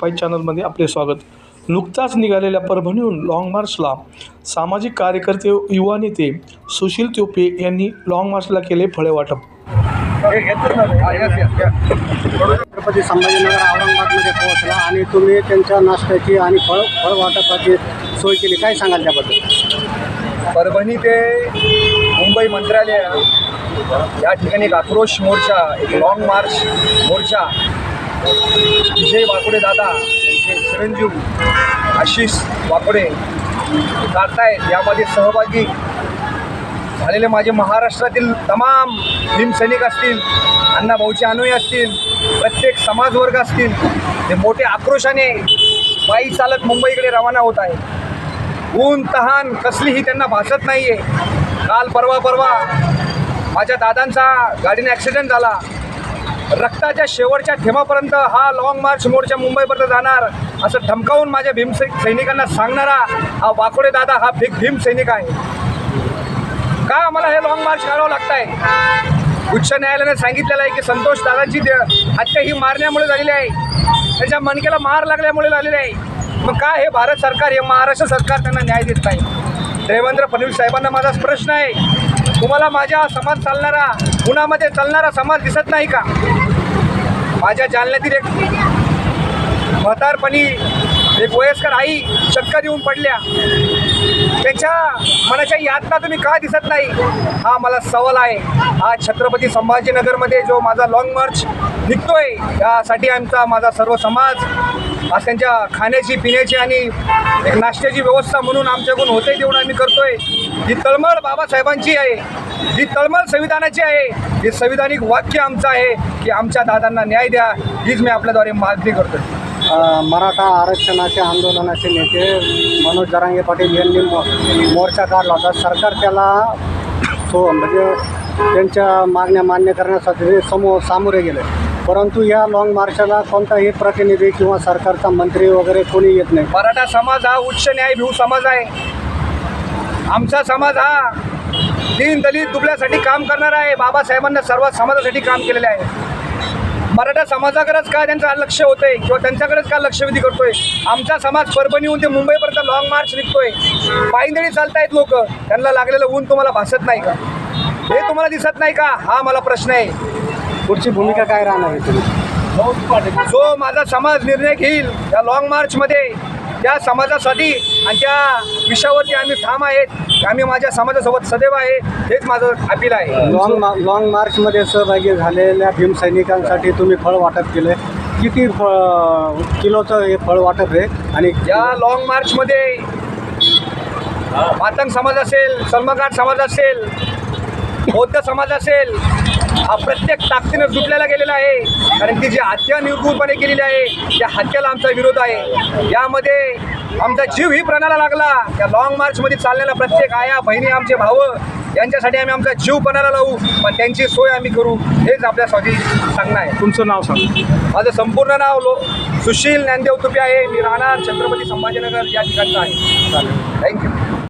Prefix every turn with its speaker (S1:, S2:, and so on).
S1: Five चॅनलमध्ये आपले स्वागत. नुकताच निघालेल्या परभणीहून लाँग मार्चला सामाजिक कार्यकर्ते युवा नेते सुशील त्योपे यांनी लाँग मार्चला केले फळे वाटप.
S2: छत्रपती संभाजीनगर औरंगाबादमध्ये पोहोचला आणि तुम्ही त्यांच्या नाश्त्याची आणि फळ फळ वाटपाची सोय केली. काय सांगाल त्याबद्दल?
S3: परभणी ते मुंबई मंत्रालय या ठिकाणी एक आक्रोश मोर्चा एक लाँग मार्च मोर्चा विजय वाकोडे दादा यांचे चिरंजीव आशिष वाकोडे हे काढतायत यामध्ये सहभागी झालेले माझे महाराष्ट्रातील तमाम भीमसैनिक असतील अण्णाभाऊचे अनुय असतील प्रत्येक समाजवर्ग असतील ते मोठ्या आक्रोशाने पायी चालत मुंबईकडे रवाना होत आहे ऊन तहान कसलीही त्यांना भासत नाही आहे काल परवा परवा माझ्या दादांचा गाडीने ॲक्सिडेंट झाला. रक्ताच्या शेवटच्या थेंबापर्यंत हा लाँग मार्च मोर्चा मुंबईपर्यंत जाणार. असं धमकावून माझ्या भीम सैनिकांना सांगणारा हा वाकोडे दादा हा बिग भीम सैनिक आहे. का आम्हाला हे लाँग मार्च करावं लागत आहे उच्च न्यायालयाने सांगितलेलं आहे की संतोष दादांची दे- हत्या ही मारण्यामुळे झालेली आहे. त्याच्या मनकेला मार लागल्यामुळे झालेली आहे. मग का हे भारत सरकार हे महाराष्ट्र सरकार त्यांना न्याय देत नाही? देवेंद्र फडणवीस साहेबांना माझा प्रश्न आहे. तुम्हाला माझ्या समाज चालणारा उन्हामध्ये चालणारा समाज दिसत नाही का? माझ्या जालन्यातील एक म्हातारपणी एक वयस्कर आई चक्कर येऊन पडल्या. त्याच्या मनाच्या यातना तुम्ही का दिसत नाही? हा मला सवाल आहे. आज छत्रपती संभाजीनगरमध्ये जो माझा लाँग मार्च निघतोय यासाठी आमचा माझा सर्व समाज आज त्यांच्या खाण्याची पिण्याची आणि नाश्त्याची व्यवस्था म्हणून आमच्याकडून होते तेवढं आम्ही करतोय. ही तळमळ बाबासाहेबांची आहे. ही तळमळ संविधानाची आहे हे संविधानिक वाक्य आमचं आहे की आमच्या दादांना न्याय द्या हीच मी आपल्याद्वारे मागणी करतोय.
S2: अ, मराठा आरक्षणाच्या आंदोलनाचे नेते मनोज जरांगे पाटील यांनी मो मोर्चा काढला होता. सरकार त्याला तो म्हणजे त्यांच्या मागण्या मान्य करण्यासाठी समोर सामोरे गेले. परंतु या लाँग मार्चला कोणताही प्रतिनिधी किंवा सरकारचा मंत्री वगैरे कोणी येत नाही.
S3: मराठा समाज हा उच्च न्याय भिऊ समाज आहे. आमचा समाज हा दीन दलित दुबल्यासाठी काम करणार आहे. बाबासाहेबांना सर्व समाजासाठी काम केलेलं आहे. मराठा समाजाकडेच का त्यांचं लक्ष होतंय किंवा त्यांच्याकडेच का लक्षवेधी करतोय? आमचा समाज परभणीहून ते मुंबईपर्यंत लॉंग मार्च निघतोय. पायंदळी चालतायत लोक. त्यांना लागलेलं ऊन तुम्हाला भासत नाही का? हे तुम्हाला दिसत नाही का? हा मला प्रश्न आहे.
S2: पुढची भूमिका काय राहणार आहे तुम्ही?
S3: जो माझा समाज निर्णय घेईल त्या लाँग मार्चमध्ये त्या समाजासाठी आणि त्या विषयावरती आम्ही ठाम आहेत. आम्ही माझ्या समाजासोबत सदैव आहे. हेच माझं अपील आहे.
S2: लाँग लाँग मार्चमध्ये सहभागी झालेल्या भीमसैनिकांसाठी तुम्ही फळ वाटप केले. किती फळ किलोचं हे फळ वाटप आहे? आणि
S3: या लाँग मार्चमध्ये मातंग समाज असेल सलमघाट समाज असेल बौद्ध समाज असेल प्रत्येक ताकदीनं जुटलेला गेलेला आहे. कारण ती जी हत्या निर्भूतपणे केलेली आहे त्या हत्येला आमचा विरोध आहे. यामध्ये आमचा जीव ही प्राणाला लागला. या लाँग मार्चमध्ये चाललेल्या प्रत्येक आया बहिणी आमचे भावं यांच्यासाठी आम्ही आमचा जीव पणाला लावू. पण त्यांची सोय आम्ही करू हेच आपल्यासाठी सांगणं आहे.
S1: तुमचं नाव सांगा.
S3: माझं संपूर्ण नाव लो सुशील ज्ञानदेव तुपे आहे. मी राहणार छत्रपती संभाजीनगर या ठिकाणचं आहे. थँक्यू